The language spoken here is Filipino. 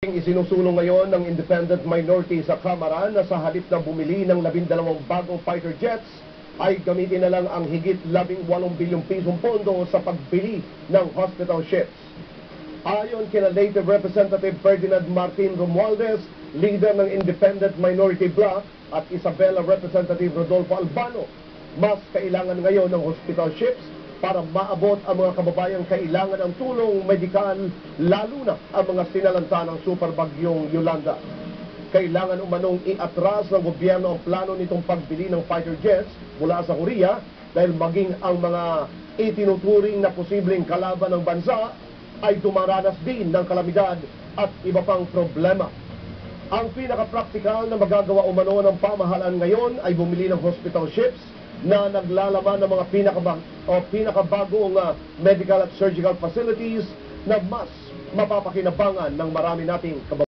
Isinusulong ngayon ng independent minority sa Kamara na sa halip na bumili ng labindalawang bagong fighter jets ay gamitin na lang ang higit 18 bilyong pisong pondo sa pagbili ng hospital ships. Ayon kina Native Representative Ferdinand Martin Romualdez, leader ng Independent Minority Bloc, at Isabela Representative Rodolfo Albano, mas kailangan ngayon ng hospital ships para maabot ang mga kababayang kailangan ng tulong medikal, lalo na ang mga sinalanta ng superbagyong Yolanda. Kailangan umanong iatras ng gobyerno ang plano nitong pagbili ng fighter jets mula sa Korea dahil maging ang mga itinuturing na posibleng kalaban ng bansa ay dumaranas din ng kalamidad at iba pang problema. Ang pinaka-practical na magagawa umano ng pamahalaan ngayon ay bumili ng hospital ships na naglalaman ng mga pinakabag o pinakabagong uh, medical at surgical facilities na mas mapapakinabangan ng marami nating kababayan.